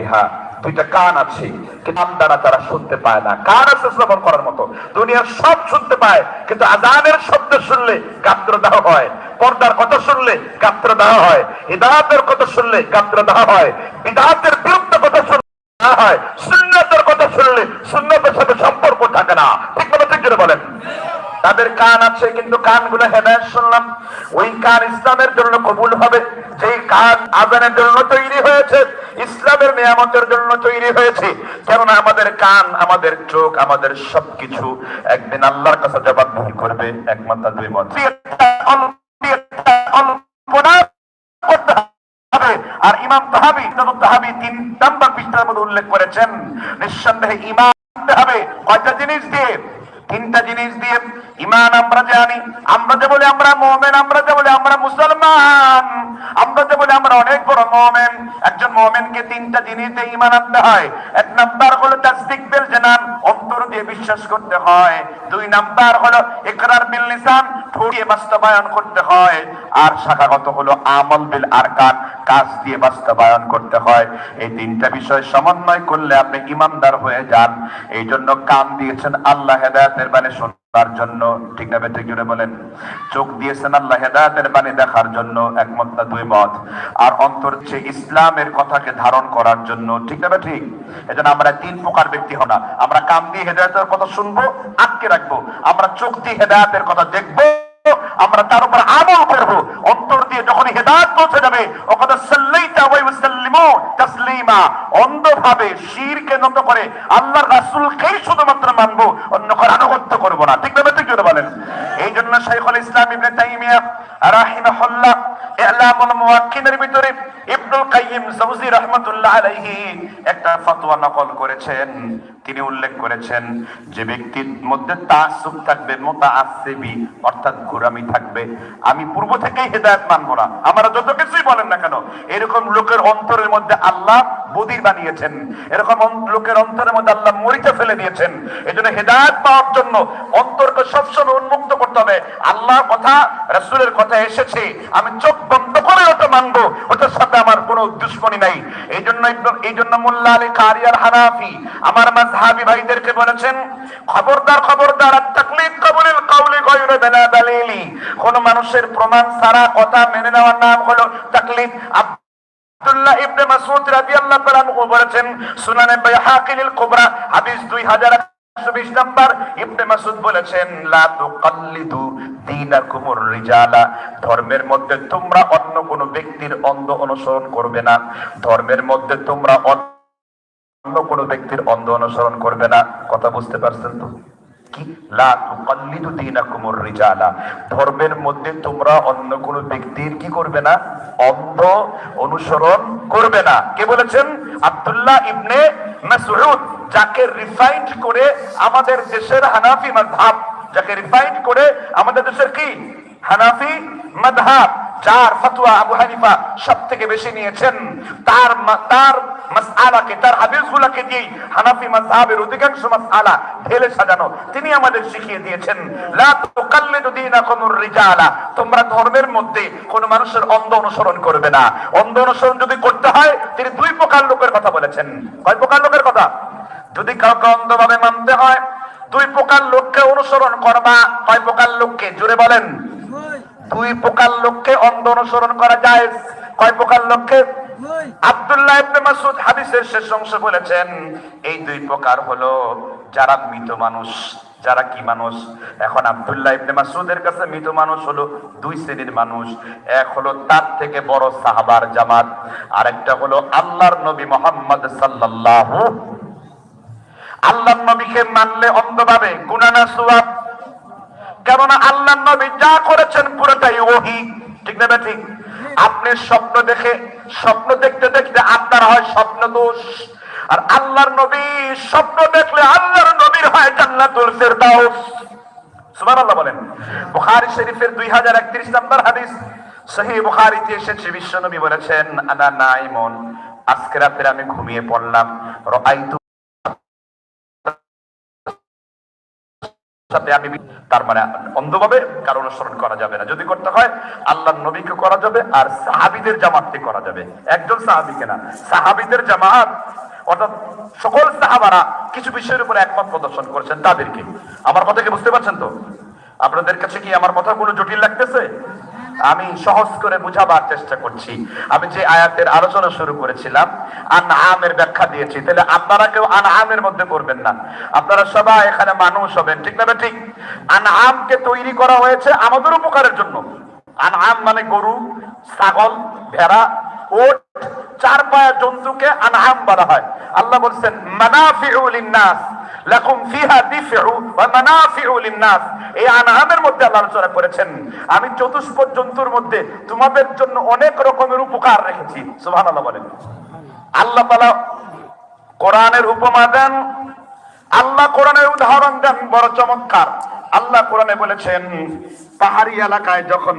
বিহা। দুইটা কান আছে কান দ্বারা তারা শুনতে পায় না। কান আছে শ্রবণ করার মতো। দুনিয়ার সব শুনতে পায়, কিন্তু আজানের শব্দ শুনলে গাত্র দাহ হয়। পর্দার কথা শুনলে গাত্র দাহ হয়। হিদায়াতের কথা শুনলে গাত্র দাহ হয়। বিদাতের বিরুদ্ধে কথা শুনলে হয়। সুন্নতের কথা শুনলে সুন্নতের সাথে সম্পর্ক থাকে না। ঠিক বলে, ঠিক বলেন। তাদের কান আছে, কিন্তু কানগুলো হেদায়ত শুনলাম। ওই কান ইসলামের জন্য কবুল হবে। যেই কান আজানের জন্য তৈরি হয়েছে, ইসলামের নিয়ামতের জন্য তৈরি হয়েছে। কেননা আমাদের কান, আমাদের চোখ, আমাদের সবকিছু একদিন আল্লাহর কাছে জবাবদিহি করবে, একমাত্র দুই মত। আর ইমাম তাহাবি ইমাম তাহাবি তিন নাম্বার পৃষ্ঠার মধ্যে উল্লেখ করেছেন, নিঃসন্দেহে আনতে হবে। কয়টা জিনিস দিয়ে? তিনটা জিনিস দিয়ে ইমান আমরা জানি, আমরা যে বলে আমরা মোমেন, আমরা যে বলে আমরা মুসলমান আমরা বলে আমরা অনেক বড় মোমেন। একজন মোমেনকে তিনটা জিনিস ইমান আনতে হয়। এক নাম্বার হলো তাসদিক বিল জানান, অন্তর দিয়ে বিশ্বাস করতে হয়। দুই নাম্বার হলো ইকরার বিল লিসান ঠোঁট বাস্তবায়ন করতে হয়। আর শাখাগত হলো আমল বিল আরকান, কাজ দিয়ে বাস্তবায়ন করতে হয়। এই তিনটা বিষয় সমন্বয় করলে আপনি ইমানদার হয়ে যান। এই জন্য কান দিয়েছেন আল্লাহ হেদায়তের বাণী শোনার জন্য, ঠিক না বেটে জুড়ে বলেন, চোখ দিয়েছেন আল্লাহ হেদায়তের বাণী দেখার জন্য একমত না দুই মত। আর অন্তর হচ্ছে ইসলামের কথাকে ধারণ করার জন্য, ঠিক না ঠিক এজন্য আমরা তিন প্রকার ব্যক্তি হনা আমরা কাম দিয়ে হেদায়তের কথা শুনব, আটকে রাখব। আমরা চোখ দিয়ে হেদায়তের কথা দেখব, আমরা তার উপর আমল করব। অন্তর যখন হেদায়ত পৌঁছে যাবে, ওখানে সাল্লাইতা ওয়া ইউসাল্লিমু তাসলিমা, অন্ধভাবে শিরকে নত করে আল্লাহর রাসূলকেই শুধুমাত্র মানবো, অন্য কারও আনুগত্য করব না। ঠিক ভাবে ঠিক বলেন? এই জন্য শাইখুল ইসলাম ইবনে তাইমিয়া রাহিমাহুল্লাহ ইলামুল ভিতরে ইবনুল কাইয়িম জাওজি রাহমাতুল্লাহ আলাইহি একটা ফতোয়া নকল করেছেন। তিনি উল্লেখ করেছেন যে ব্যক্তির মধ্যে তাসুব থাকবে অর্থাৎ গোরামি থাকবে। আমি পূর্ব থেকেই হেদায়েত মানবো না। আমরা যত কিছুই বলেন না কেন, এরকম লোকের অন্তরের মধ্যে আল্লাহ বদির বানিয়েছেন। এরকম লোকের অন্তরের মধ্যে আল্লাহ মরিচা ফেলে দিয়েছেন। এই জন্য হেদায়ত পাওয়ার জন্য অন্তরকে সবসময় উন্মুক্ত করতে হবে। আল্লাহর কথা, রাসূলের কথা এসেছে। আমি চোখ বন্ধ করে ওটা মানবো, ওটার সাথে আমার কোনো দুশ্মনী নাই। এই জন্য এই জন্য মোল্লা আলী কারিয়ার হানাফি আমার মাযহাবি ভাইদেরকে বলেছেন, খবরদার খবরদার তাকলিদ কবুলিল কাউলি গায়রে বিলা দালিলি কোন মানুষের প্রমাণ সারা কথা মেনে নেওয়ার নাম হলো তাকলিদ। আব্দুল্লাহ ইবনে মাসউদ রাদিয়াল্লাহু তাআলা বলেছেন, সুনানে বাইহাকিল কুবরা, হাদিস 2000 ইবনে বলেছেন, লা তুকাল্লিদু দীনাকুমুর রিজালা। ধর্মের মধ্যে তোমরা অন্য কোন ব্যক্তির অন্ধ অনুসরণ করবে না। ধর্মের মধ্যে তোমরা অন্য কোন ব্যক্তির অন্ধ অনুসরণ করবে না। কথা বুঝতে পারছেন তো? ধর্মের মধ্যে তোমরা অন্য কোন ব্যক্তির কি করবে না? অন্ধ অনুসরণ করবে না। কে বলেছেন? আব্দুল্লাহ ইবনে মাসউদ, যাকে রিফাইন্ড করে আমাদের দেশের হানাফি মাযহাব, যাকে রিফাইন্ড করে আমাদের দেশের কি? হানাফি মাযহাব। যার ফতোয়া আবু হানিফা সব থেকে বেশি নিয়েছেন, তার তার মাসআলাকে, তার হাদিসগুলোকে দিয়ে হানাফি মাযহাবের অধিকাংশ মাসআলা ঢেলে সাজানো তিনি আমাদের শিখিয়ে দিয়েছেন। লা তুকাল্লিদু দীনাকুমুর রিজালা, তোমরা ধর্মের মধ্যে কোন মানুষের অন্ধ অনুসরণ করবে না। অন্ধ অনুসরণ যদি করতে হয়, তিনি দুই প্রকার লোকের কথা বলেছেন। কয় প্রকার লোকের কথা? যদি কাউকে অন্ধভাবে মানতে হয়, দুই প্রকার লোককে অনুসরণ করবা। কয় প্রকার লোককে? জুড়ে বলেন। দুই প্রকার লোককে অন্ধ অনুসরণ করা যায়। কয় প্রকার লোককে? আব্দুল্লাহ ইবনে মাসউদ হাদিসের শেষ অংশ বলেছেন এই দুই প্রকার হলো যারা মৃত মানুষ। যারা কি মানুষ? এখন আব্দুল্লাহ ইবনে মাসউদের কাছে মৃত মানুষ হলো দুই শ্রেণির মানুষ। এক হলো তার থেকে বড় সাহাবার জামাত আরেকটা হলো আল্লাহর নবী মোহাম্মদ সাল্লাল্লাহু আল্লাহর নবীকে মানলে অন্ধভাবে গুনানা সুয়াব কেননা আল্লাহ নবী যা করেছেন পুরোটাই ওহি। ঠিক না ঠিক আপনি স্বপ্ন দেখে, স্বপ্ন দেখতে দেখতে আপনার হয় স্বপ্ন দোষ। আর আল্লাহর নবী স্বপ্ন দেখলে আল্লাহর নবীর হয় জান্নাতুল ফেরদাউস। সুবহানাল্লাহ বলেন। বুখারী শরীফের 2031 নম্বর হাদিস। সহিহ বুখারীতে এসেছে বলেছেন, আনা নাইমুন। আজকে রাতে আমি ঘুমিয়ে পড়লাম। রাআইতু সাথে আমি তার মানে অন্ধভাবে কারও অনুসরণ করা যাবে না। যদি করতে হয় আল্লাহ নবীকে করা যাবে আর সাহাবিদের জামাতকে করা যাবে। একজন সাহাবিকে না। সাহাবিদের জামাত, অর্থাৎ সকল সাহাবারা কিছু বিষয়ের উপর একমত প্রদর্শন করেছেন তাদেরকে। আমার কথা কি বুঝতে পারছেন তো? আপনাদের কাছে কি আমার কথা কথাগুলো জটিল লাগতেছে? আমি সহজ করে বুঝাবার চেষ্টা করছি। আমি যে আয়াতের আলোচনা শুরু করেছিলাম আন আমের ব্যাখ্যা দিয়েছি। তাহলে আপনারা কেউ আন আমের মধ্যে পড়বেন না। আপনারা সবাই এখানে মানুষ হবেন, ঠিক না ঠিক আন আমকে তৈরি করা হয়েছে আমাদের উপকারের জন্য। আন আম মানে গরু, ছাগল, ভেড়া, ওট, চার পায়া জন্তুকে আনআম বলা হয়। আল্লাহ বলছেন, মানাফিউ লিন্নাস লাকুম ফিহা দিফউ ওয়া মানাফিউ লিন্নাস। এই আনআমের মধ্যে আল্লাহ আলোচনা করেছেন, আমি চতুষ্পদ জন্তুর মধ্যে তোমাদের জন্য অনেক রকমের উপকার রেখেছি। সুবহানাল্লাহ বলেন। আল্লাহ তাআলা কোরআনের উপমা দেন, আল্লাহ কোরআনের উদাহরণ দেন, বড় চমৎকার। আল্লাহ কোরআনে বলেছেন, পাহাড়ি এলাকায় যখন